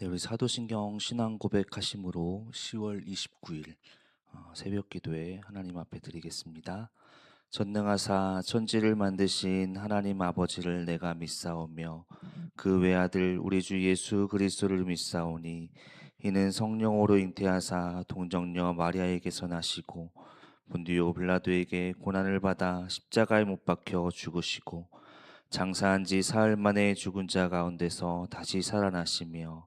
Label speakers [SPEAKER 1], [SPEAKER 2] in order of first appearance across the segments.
[SPEAKER 1] 네, 우리 사도신경 신앙 고백하심으로 10월 29일 어, 새벽 기도에 하나님 앞에 드리겠습니다. 전능하사 천지를 만드신 하나님 아버지를 내가 믿사오며 그 외아들 우리 주 예수 그리스도를 믿사오니 이는 성령으로 잉태하사 동정녀 마리아에게서 나시고 본디오 빌라도에게 고난을 받아 십자가에 못 박혀 죽으시고 장사한 지 사흘 만에 죽은 자 가운데서 다시 살아나시며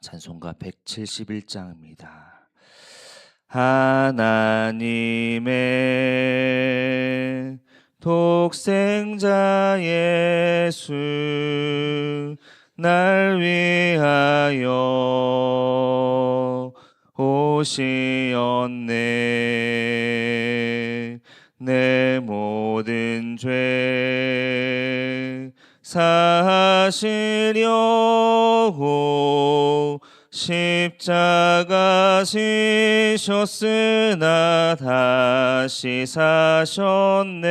[SPEAKER 1] 찬송가 171장입니다. 하나님의 독생자 예수 날 위하여 오시었네 내 모든 죄 사시려고 십자가 지셨으나 다시 사셨네.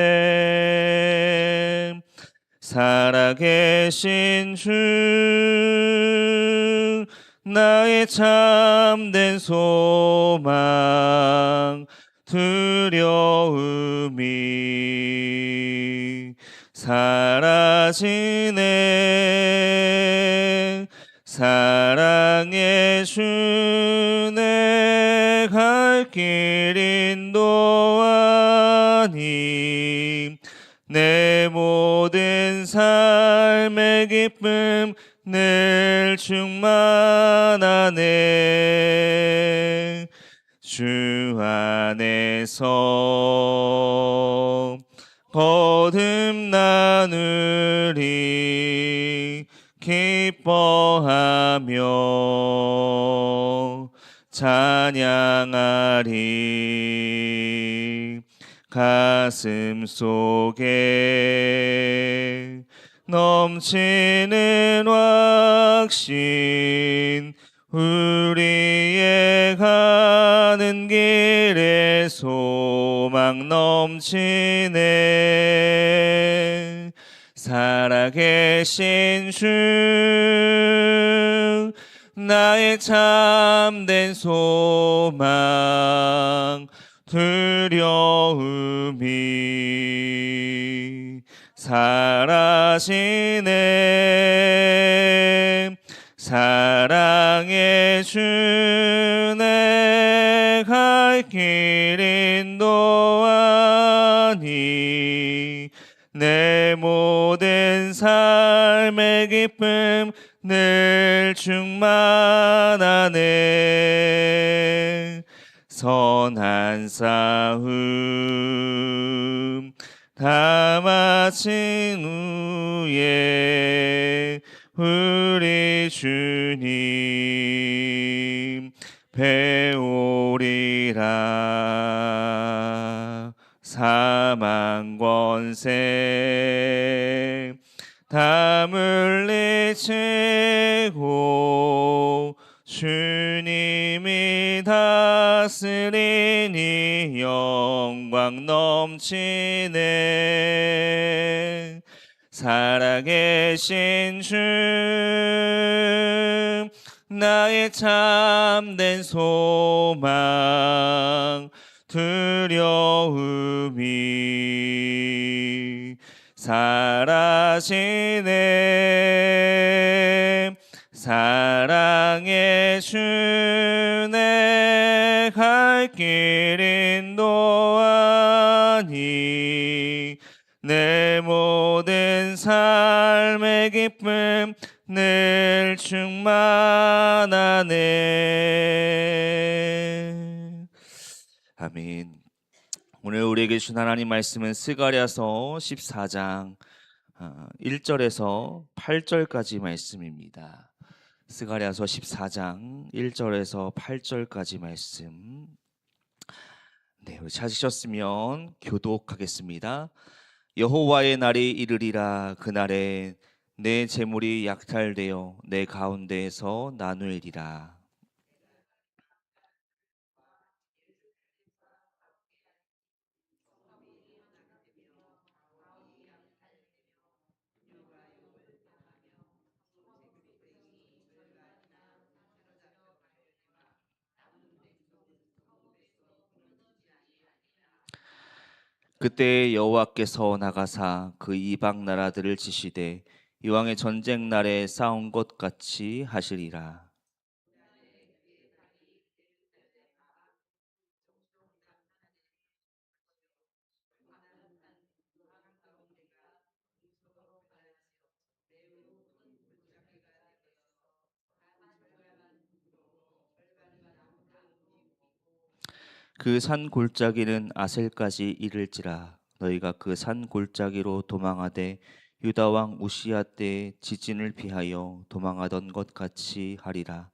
[SPEAKER 1] 살아계신 주 나의 참된 소망 두려움이 사라지네. 사랑의 주내 갈 길 인도하니 내 모든 삶의 기쁨 늘 충만하네. 주 안에서 거듭나누리 기뻐하며 찬양하리. 가슴 속에 넘치는 확신 우리의 가는 길에 소망 넘치네. 살아계신 주 나의 참된 소망 두려움이 사라지네 사랑의 주내 갈길 인도하니. 내 모든 삶의 기쁨 늘 충만하네. 선한 싸움 다 마친 후에 우리 주님 배우리라. 사망 권세 다 물리치고 주님이 다스리니 영광 넘치네 살아계신 주 나의 참된 소망 두려움이 사라지네. 사랑의 주내 갈길 인도하니 내 모든 삶의 기쁨 늘 충만하네 아멘 오늘 우리에게 주신 하나님 말씀은 스가랴서 14장 1절에서 8절까지 말씀입니다. 스가랴서 14장 1절에서 8절까지 말씀. 네, 찾으셨으면 교독하겠습니다. 여호와의 날이 이르리라 그날에 내 재물이 약탈되어 내 가운데에서 나누리라. 그때 여호와께서 나가사 그 이방 나라들을 지시되 이왕의 전쟁 날에 싸운 것 같이 하시리라. 그 산 골짜기는 아셀까지 이를지라 너희가 그 산 골짜기로 도망하되 유다 왕 우시야 때 지진을 피하여 도망하던 것 같이 하리라.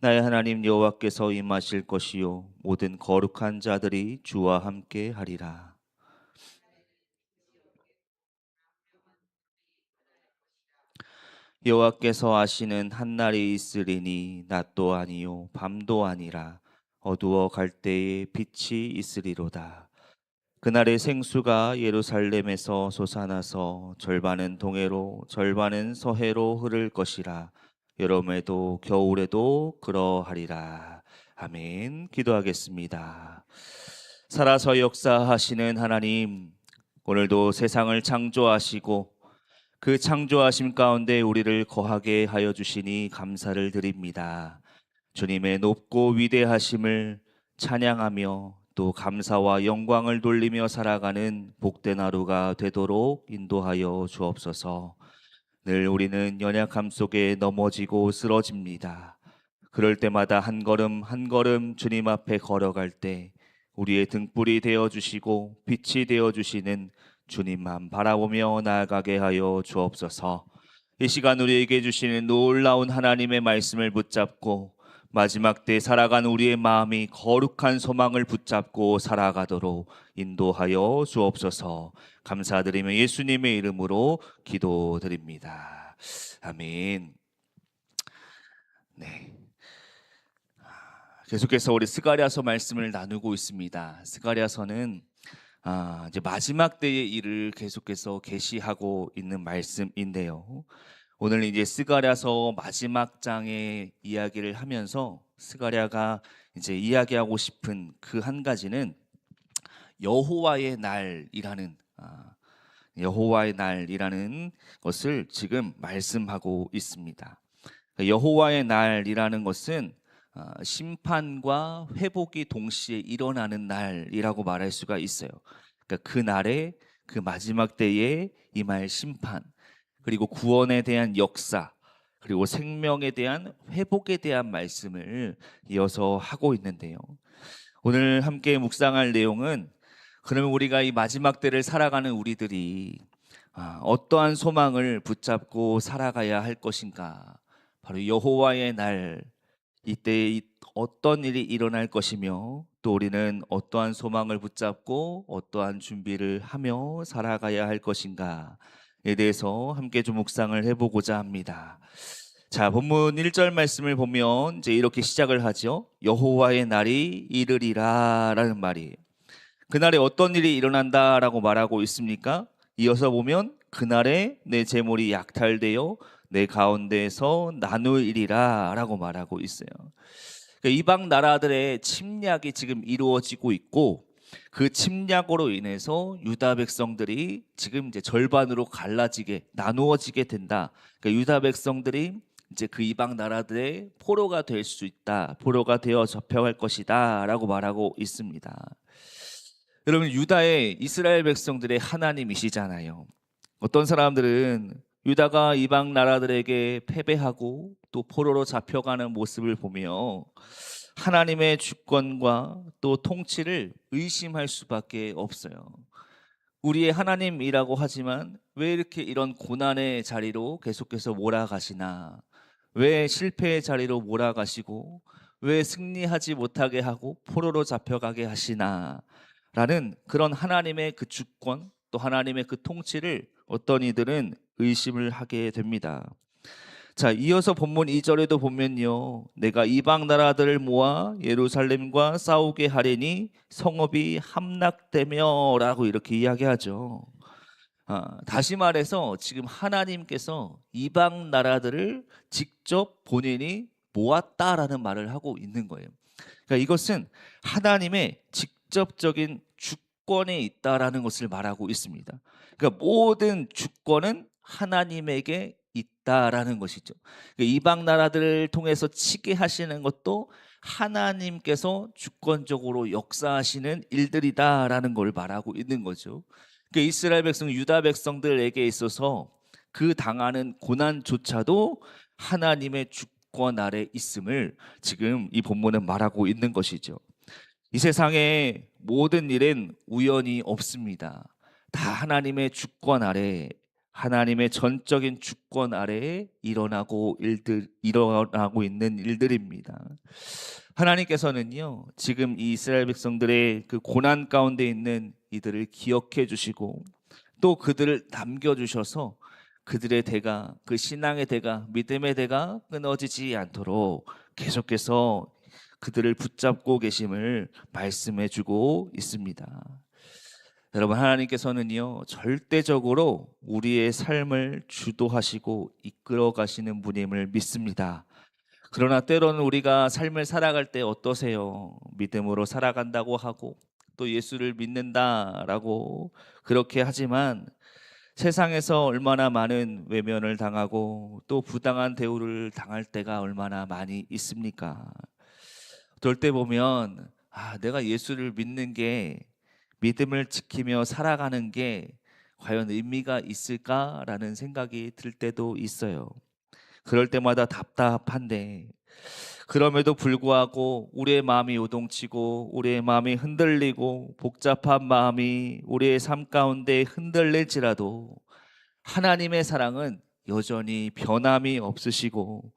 [SPEAKER 1] 나의 하나님 여호와께서 임하실 것이요 모든 거룩한 자들이 주와 함께 하리라. 여호와께서 아시는 한 날이 있으리니 낮도 아니요 밤도 아니라 어두워 갈 때에 빛이 있으리로다. 그날의 생수가 예루살렘에서 솟아나서 절반은 동해로 절반은 서해로 흐를 것이라. 여름에도 겨울에도 그러하리라. 아멘. 기도하겠습니다. 살아서 역사하시는 하나님, 오늘도 세상을 창조하시고 그 창조하심 가운데 우리를 거하게 하여 주시니 감사를 드립니다. 주님의 높고 위대하심을 찬양하며 또 감사와 영광을 돌리며 살아가는 복된 하루가 되도록 인도하여 주옵소서. 늘 우리는 연약함 속에 넘어지고 쓰러집니다. 그럴 때마다 한 걸음 한 걸음 주님 앞에 걸어갈 때 우리의 등불이 되어 주시고 빛이 되어 주시는 주님만 바라보며 나아가게 하여 주옵소서. 이 시간 우리에게 주시는 놀라운 하나님의 말씀을 붙잡고 마지막 때 살아간 우리의 마음이 거룩한 소망을 붙잡고 살아가도록 인도하여 주옵소서. 감사드리며 예수님의 이름으로 기도드립니다. 아멘. 네. 계속해서 우리 스가랴서 말씀을 나누고 있습니다. 스가랴서는 아, 이제 마지막 때의 일을 계속해서 계시하고 있는 말씀인데요. 오늘 이제 스가랴서 마지막 장의 이야기를 하면서 스가랴가 이제 이야기하고 싶은 그 한 가지는 여호와의 날이라는 아, 여호와의 날이라는 것을 지금 말씀하고 있습니다. 여호와의 날이라는 것은 아, 심판과 회복이 동시에 일어나는 날이라고 말할 수가 있어요. 그러니까 그 날에 그 마지막 때에 임할 심판 그리고 구원에 대한 역사 그리고 생명에 대한 회복에 대한 말씀을 이어서 하고 있는데요. 오늘 함께 묵상할 내용은 그러면 우리가 이 마지막 때를 살아가는 우리들이 아, 어떠한 소망을 붙잡고 살아가야 할 것인가? 바로 여호와의 날 이때 어떤 일이 일어날 것이며 또 우리는 어떠한 소망을 붙잡고 어떠한 준비를 하며 살아가야 할 것인가에 대해서 함께 좀 묵상을 해보고자 합니다. 자, 본문 1절 말씀을 보면 이제 이렇게 시작을 하죠. 여호와의 날이 이르리라라는 말이 그날에 어떤 일이 일어난다라고 말하고 있습니까? 이어서 보면 그날에 내 재물이 약탈되어 내 가운데에서 나누리라라고 말하고 있어요. 그러니까 이방 나라들의 침략이 지금 이루어지고 있고 그 침략으로 인해서 유다 백성들이 지금 이제 절반으로 갈라지게 나누어지게 된다. 그러니까 유다 백성들이 이제 그 이방 나라들의 포로가 될 수 있다. 포로가 되어 접혀갈 것이다라고 말하고 있습니다. 여러분 유다의 이스라엘 백성들의 하나님이시잖아요. 어떤 사람들은 유다가 이방 나라들에게 패배하고 또 포로로 잡혀가는 모습을 보며 하나님의 주권과 또 통치를 의심할 수밖에 없어요. 우리의 하나님이라고 하지만 왜 이렇게 이런 고난의 자리로 계속해서 몰아가시나? 왜 실패의 자리로 몰아가시고 왜 승리하지 못하게 하고 포로로 잡혀가게 하시나 라는 그런 하나님의 그 주권 또 하나님의 그 통치를 어떤 이들은 의심을 하게 됩니다. 자, 이어서 본문 2절에도 보면요. 내가 이방 나라들을 모아 예루살렘과 싸우게 하리니 성읍이 함락되며라고 이렇게 이야기하죠. 아, 다시 말해서 지금 하나님께서 이방 나라들을 직접 본인이 모았다라는 말을 하고 있는 거예요. 그러니까 이것은 하나님의 직접적인 주권에 있다라는 것을 말하고 있습니다. 그러니까 모든 주권은 하나님에게 있다라는 것이죠. 그러니까 이방 나라들을 통해서 치게 하시는 것도 하나님께서 주권적으로 역사하시는 일들이다라는 걸 말하고 있는 거죠. 그러니까 이스라엘 백성, 유다 백성들에게 있어서 그 당하는 고난조차도 하나님의 주권 아래 있음을 지금 이 본문은 말하고 있는 것이죠. 이 세상의 모든 일엔 우연이 없습니다. 다 하나님의 주권 아래 하나님의 전적인 주권 아래에 일어나고 일들 일어나고 있는 일들입니다. 하나님께서는요 지금 이 이스라엘 백성들의 그 고난 가운데 있는 이들을 기억해 주시고 또 그들을 남겨 주셔서 그들의 대가 그 신앙의 대가 믿음의 대가 끊어지지 않도록 계속해서 그들을 붙잡고 계심을 말씀해 주고 있습니다. 여러분 하나님께서는요 절대적으로 우리의 삶을 주도하시고 이끌어 가시는 분임을 믿습니다. 그러나 때로는 우리가 삶을 살아갈 때 어떠세요? 믿음으로 살아간다고 하고 또 예수를 믿는다라고 그렇게 하지만 세상에서 얼마나 많은 외면을 당하고 또 부당한 대우를 당할 때가 얼마나 많이 있습니까? 그럴 때 보면 아, 내가 예수를 믿는 게 믿음을 지키며 살아가는 게 과연 의미가 있을까라는 생각이 들 때도 있어요. 그럴 때마다 답답한데 그럼에도 불구하고 우리의 마음이 요동치고 우리의 마음이 흔들리고 복잡한 마음이 우리의 삶 가운데 흔들릴지라도 하나님의 사랑은 여전히 변함이 없으시고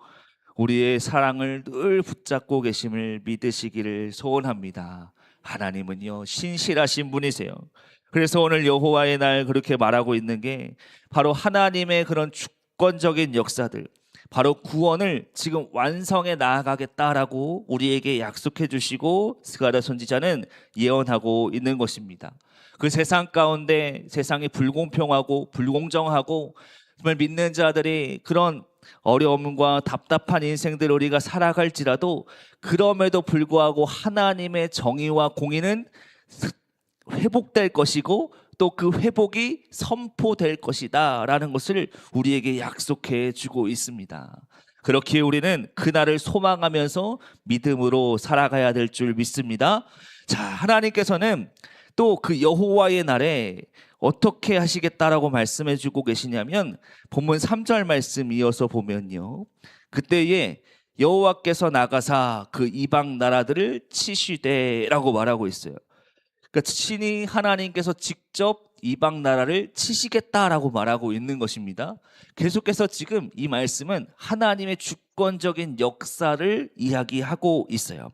[SPEAKER 1] 우리의 사랑을 늘 붙잡고 계심을 믿으시기를 소원합니다. 하나님은요 신실하신 분이세요. 그래서 오늘 여호와의 날 그렇게 말하고 있는 게 바로 하나님의 그런 주권적인 역사들 바로 구원을 지금 완성해 나아가겠다라고 우리에게 약속해 주시고 스가랴 선지자는 예언하고 있는 것입니다. 그 세상 가운데 세상이 불공평하고 불공정하고 정말 믿는 자들이 그런 어려움과 답답한 인생들 우리가 살아갈지라도 그럼에도 불구하고 하나님의 정의와 공의는 회복될 것이고 또 그 회복이 선포될 것이다 라는 것을 우리에게 약속해 주고 있습니다. 그렇게 우리는 그날을 소망하면서 믿음으로 살아가야 될 줄 믿습니다. 자, 하나님께서는 또 그 여호와의 날에 어떻게 하시겠다라고 말씀해 주고 계시냐면 본문 3절 말씀 이어서 보면요. 그때에 여호와께서 나가사 그 이방 나라들을 치시되라고 말하고 있어요. 그러니까 친히 하나님께서 직접 이방 나라를 치시겠다라고 말하고 있는 것입니다. 계속해서 지금 이 말씀은 하나님의 주권적인 역사를 이야기하고 있어요.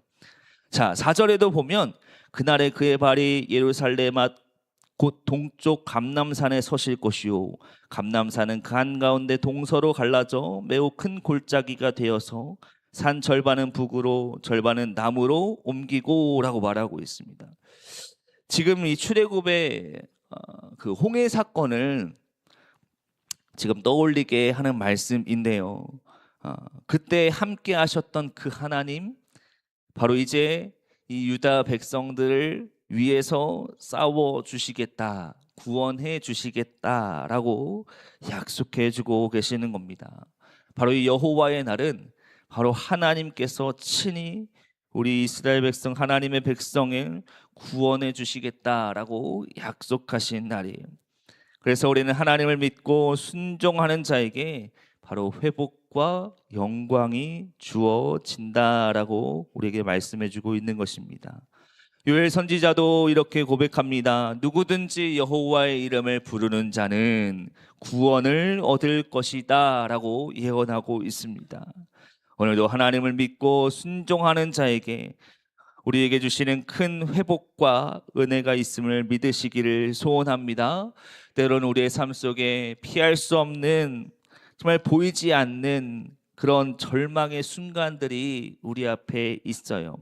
[SPEAKER 1] 자, 4절에도 보면 그날에 그의 발이 예루살렘 앞 곧 동쪽 감남산에 서실 것이요 감남산은 그 한가운데 동서로 갈라져 매우 큰 골짜기가 되어서 산 절반은 북으로 절반은 남으로 옮기고라고 말하고 있습니다. 지금 이 출애굽의 어, 그 홍해 사건을 지금 떠올리게 하는 말씀인데요. 어, 그때 함께 하셨던 그 하나님 바로 이제 이 유다 백성들을 위해서 싸워 주시겠다. 구원해 주시겠다라고 약속해 주고 계시는 겁니다. 바로 이 여호와의 날은 바로 하나님께서 친히 우리 이스라엘 백성 하나님의 백성을 구원해 주시겠다라고 약속하신 날이에요. 그래서 우리는 하나님을 믿고 순종하는 자에게 바로 회복과 영광이 주어진다라고 우리에게 말씀해 주고 있는 것입니다. 요엘 선지자도 이렇게 고백합니다. 누구든지 여호와의 이름을 부르는 자는 구원을 얻을 것이다라고 예언하고 있습니다. 오늘도 하나님을 믿고 순종하는 자에게 우리에게 주시는 큰 회복과 은혜가 있음을 믿으시기를 소원합니다. 때로는 우리의 삶 속에 피할 수 없는 정말 보이지 않는 그런 절망의 순간들이 우리 앞에 있어요.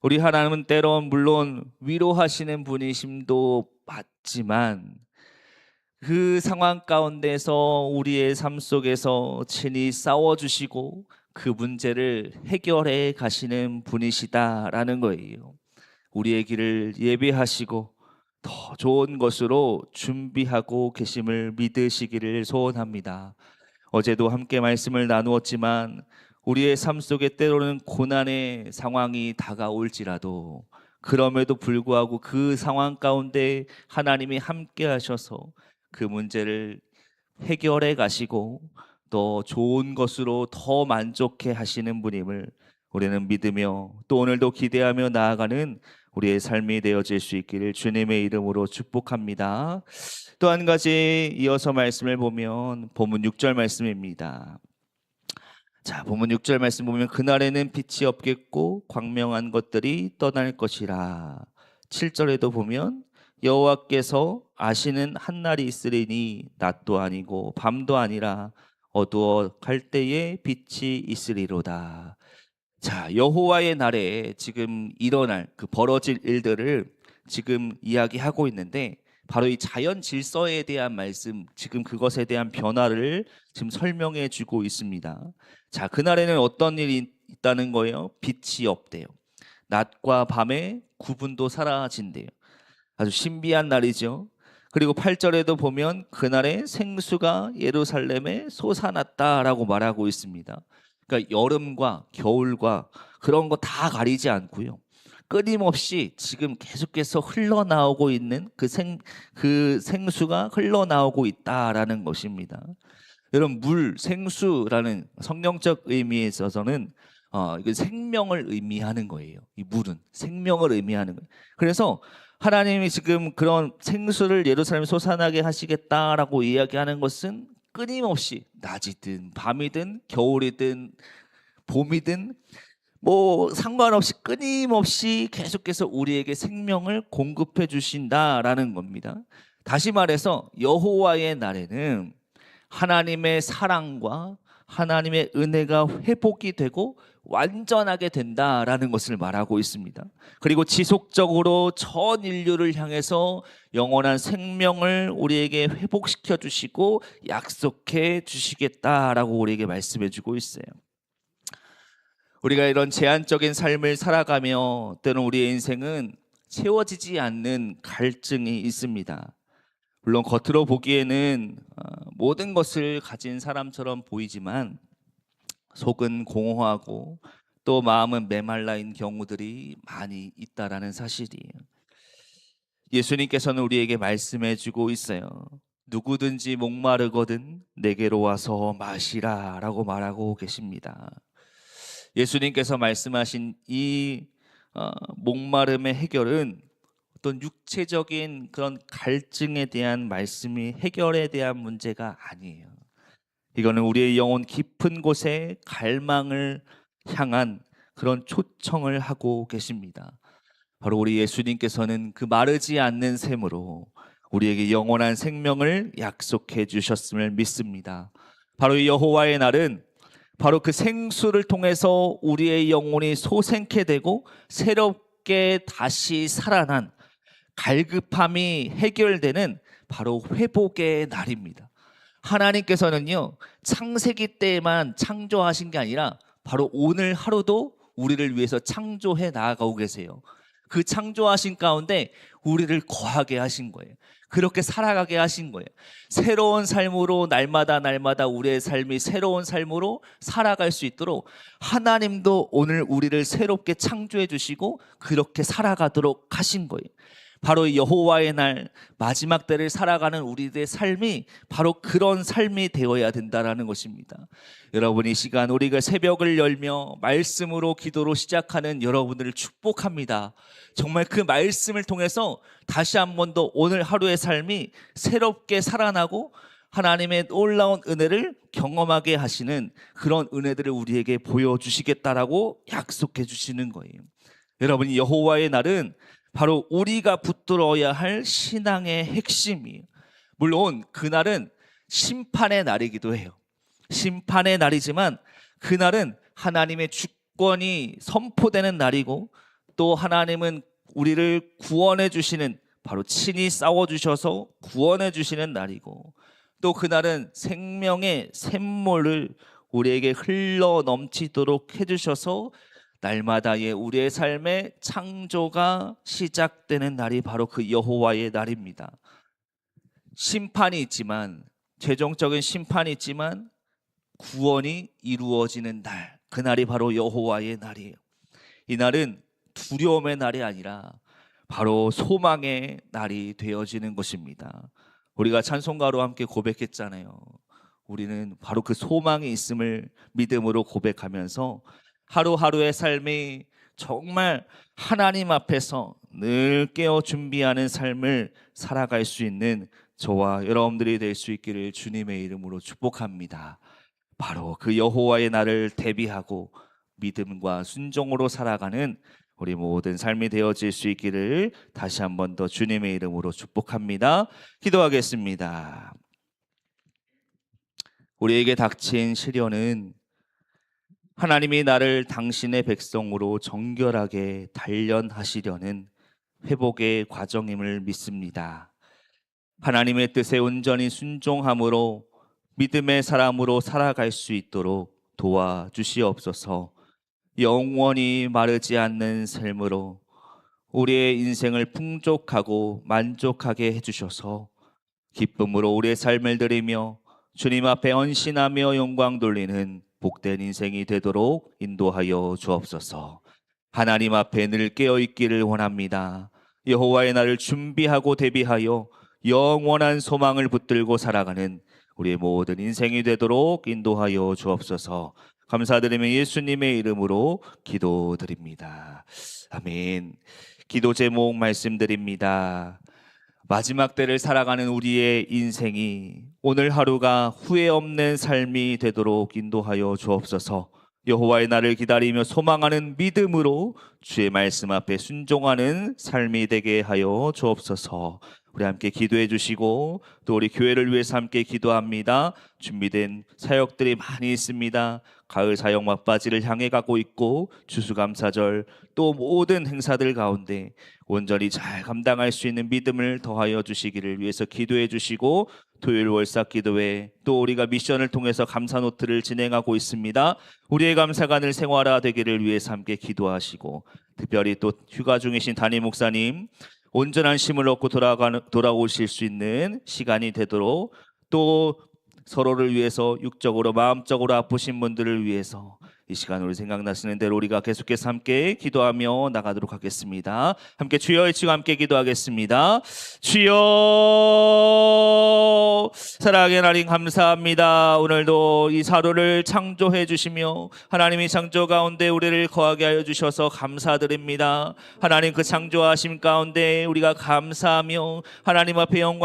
[SPEAKER 1] 우리 하나님은 때론 물론 위로하시는 분이심도 맞지만 그 상황 가운데서 우리의 삶 속에서 친히 싸워주시고 그 문제를 해결해 가시는 분이시다라는 거예요. 우리의 길을 예비하시고 더 좋은 것으로 준비하고 계심을 믿으시기를 소원합니다. 어제도 함께 말씀을 나누었지만 우리의 삶 속에 때로는 고난의 상황이 다가올지라도 그럼에도 불구하고 그 상황 가운데 하나님이 함께 하셔서 그 문제를 해결해 가시고 또 좋은 것으로 더 만족해 하시는 분임을 우리는 믿으며 또 오늘도 기대하며 나아가는 우리의 삶이 되어질 수 있기를 주님의 이름으로 축복합니다. 또 한 가지 이어서 말씀을 보면 본문 6절 말씀입니다. 자, 본문 6절 말씀 보면 그날에는 빛이 없겠고 광명한 것들이 떠날 것이라. 7절에도 보면 여호와께서 아시는 한 날이 있으리니 낮도 아니고 밤도 아니라 어두워 갈 때에 빛이 있으리로다. 자, 여호와의 날에 지금 일어날 그 벌어질 일들을 지금 이야기하고 있는데 바로 이 자연 질서에 대한 말씀, 지금 그것에 대한 변화를 지금 설명해 주고 있습니다. 자, 그날에는 어떤 일이 있다는 거예요? 빛이 없대요. 낮과 밤의 구분도 사라진대요. 아주 신비한 날이죠. 그리고 8절에도 보면 그날에 생수가 예루살렘에 솟아났다라고 말하고 있습니다. 그러니까 여름과 겨울과 그런 거 다 가리지 않고요. 끊임없이 지금 계속해서 흘러나오고 있는 그 생, 그 생수가 흘러나오고 있다라는 것입니다. 여러분, 물, 생수라는 성경적 의미에 있어서는 어, 이거 생명을 의미하는 거예요. 이 물은 생명을 의미하는 거예요. 그래서 하나님이 지금 그런 생수를 예루살렘에 솟아나게 하시겠다라고 이야기하는 것은 끊임없이 낮이든 밤이든 겨울이든 봄이든 뭐 상관없이 끊임없이 계속해서 우리에게 생명을 공급해 주신다라는 겁니다. 다시 말해서 여호와의 날에는 하나님의 사랑과 하나님의 은혜가 회복이 되고 완전하게 된다라는 것을 말하고 있습니다. 그리고 지속적으로 전 인류를 향해서 영원한 생명을 우리에게 회복시켜 주시고 약속해 주시겠다라고 우리에게 말씀해 주고 있어요. 우리가 이런 제한적인 삶을 살아가며 때론 우리의 인생은 채워지지 않는 갈증이 있습니다. 물론 겉으로 보기에는 어, 모든 것을 가진 사람처럼 보이지만 속은 공허하고 또 마음은 메말라인 경우들이 많이 있다라는 사실이에요. 예수님께서는 우리에게 말씀해 주고 있어요. 누구든지 목마르거든 내게로 와서 마시라라고 말하고 계십니다. 예수님께서 말씀하신 이 어, 목마름의 해결은 어떤 육체적인 그런 갈증에 대한 말씀이 해결에 대한 문제가 아니에요. 이거는 우리의 영혼 깊은 곳에 갈망을 향한 그런 초청을 하고 계십니다. 바로 우리 예수님께서는 그 마르지 않는 샘으로 우리에게 영원한 생명을 약속해 주셨음을 믿습니다. 바로 이 여호와의 날은 바로 그 생수를 통해서 우리의 영혼이 소생케 되고 새롭게 다시 살아난 갈급함이 해결되는 바로 회복의 날입니다. 하나님께서는요, 창세기 때에만 창조하신 게 아니라 바로 오늘 하루도 우리를 위해서 창조해 나아가고 계세요. 그 창조하신 가운데 우리를 거하게 하신 거예요. 그렇게 살아가게 하신 거예요. 새로운 삶으로 날마다 날마다 우리의 삶이 새로운 삶으로 살아갈 수 있도록 하나님도 오늘 우리를 새롭게 창조해 주시고 그렇게 살아가도록 하신 거예요. 바로 여호와의 날 마지막 때를 살아가는 우리들의 삶이 바로 그런 삶이 되어야 된다라는 것입니다. 여러분 이 시간 우리가 새벽을 열며 말씀으로 기도로 시작하는 여러분들을 축복합니다. 정말 그 말씀을 통해서 다시 한 번 더 오늘 하루의 삶이 새롭게 살아나고 하나님의 놀라운 은혜를 경험하게 하시는 그런 은혜들을 우리에게 보여주시겠다라고 약속해 주시는 거예요. 여러분, 여호와의 날은 바로 우리가 붙들어야 할 신앙의 핵심이에요. 물론 그날은 심판의 날이기도 해요. 심판의 날이지만 그날은 하나님의 주권이 선포되는 날이고 또 하나님은 우리를 구원해 주시는 바로 친히 싸워 주셔서 구원해 주시는 날이고 또 그날은 생명의 샘물을 우리에게 흘러 넘치도록 해 주셔서 날마다의 우리의 삶의 창조가 시작되는 날이 바로 그 여호와의 날입니다. 심판이 있지만 최종적인 심판이 있지만 구원이 이루어지는 날, 그 날이 바로 여호와의 날이에요. 이 날은 두려움의 날이 아니라 바로 소망의 날이 되어지는 것입니다. 우리가 찬송가로 함께 고백했잖아요. 우리는 바로 그 소망이 있음을 믿음으로 고백하면서 하루하루의 삶이 정말 하나님 앞에서 늘 깨어 준비하는 삶을 살아갈 수 있는 저와 여러분들이 될 수 있기를 주님의 이름으로 축복합니다. 바로 그 여호와의 날을 대비하고 믿음과 순종으로 살아가는 우리 모든 삶이 되어질 수 있기를 다시 한 번 더 주님의 이름으로 축복합니다. 기도하겠습니다. 우리에게 닥친 시련은 하나님이 나를 당신의 백성으로 정결하게 단련하시려는 회복의 과정임을 믿습니다. 하나님의 뜻에 온전히 순종함으로 믿음의 사람으로 살아갈 수 있도록 도와주시옵소서. 영원히 마르지 않는 삶으로 우리의 인생을 풍족하고 만족하게 해주셔서 기쁨으로 우리의 삶을 드리며 주님 앞에 헌신하며 영광 돌리는 복된 인생이 되도록 인도하여 주옵소서. 하나님 앞에 늘 깨어 있기를 원합니다. 여호와의 날을 준비하고 대비하여 영원한 소망을 붙들고 살아가는 우리의 모든 인생이 되도록 인도하여 주옵소서. 감사드리며 예수님의 이름으로 기도드립니다. 아멘. 기도 제목 말씀드립니다. 마지막 때를 살아가는 우리의 인생이 오늘 하루가 후회 없는 삶이 되도록 인도하여 주옵소서. 여호와의 날을 기다리며 소망하는 믿음으로 주의 말씀 앞에 순종하는 삶이 되게 하여 주옵소서. 우리 함께 기도해 주시고 또 우리 교회를 위해서 함께 기도합니다. 준비된 사역들이 많이 있습니다. 가을 사역 막바지를 향해 가고 있고 추수감사절 또 모든 행사들 가운데 온전히 잘 감당할 수 있는 믿음을 더하여 주시기를 위해서 기도해 주시고 토요일 월삭 기도회 또 우리가 미션을 통해서 감사 노트를 진행하고 있습니다. 우리의 감사가 늘 생활화 되기를 위해서 함께 기도하시고 특별히 또 휴가 중이신 담임 목사님 온전한 힘을 얻고 돌아가는 돌아오실 수 있는 시간이 되도록 또 서로를 위해서 육적으로 마음적으로 아프신 분들을 위해서 이 시간 우리 생각나시는 대로 우리가 계속해서 함께 기도하며 나가도록 하겠습니다. 함께 주여 외치고 함께 기도하겠습니다. 주여 사랑의 하나님 감사합니다. 오늘도 이 사로를 창조해 주시며 하나님이 창조 가운데 우리를 거하게 하여 주셔서 감사드립니다. 하나님 그 창조하심 가운데 우리가 감사하며 하나님 앞에 영광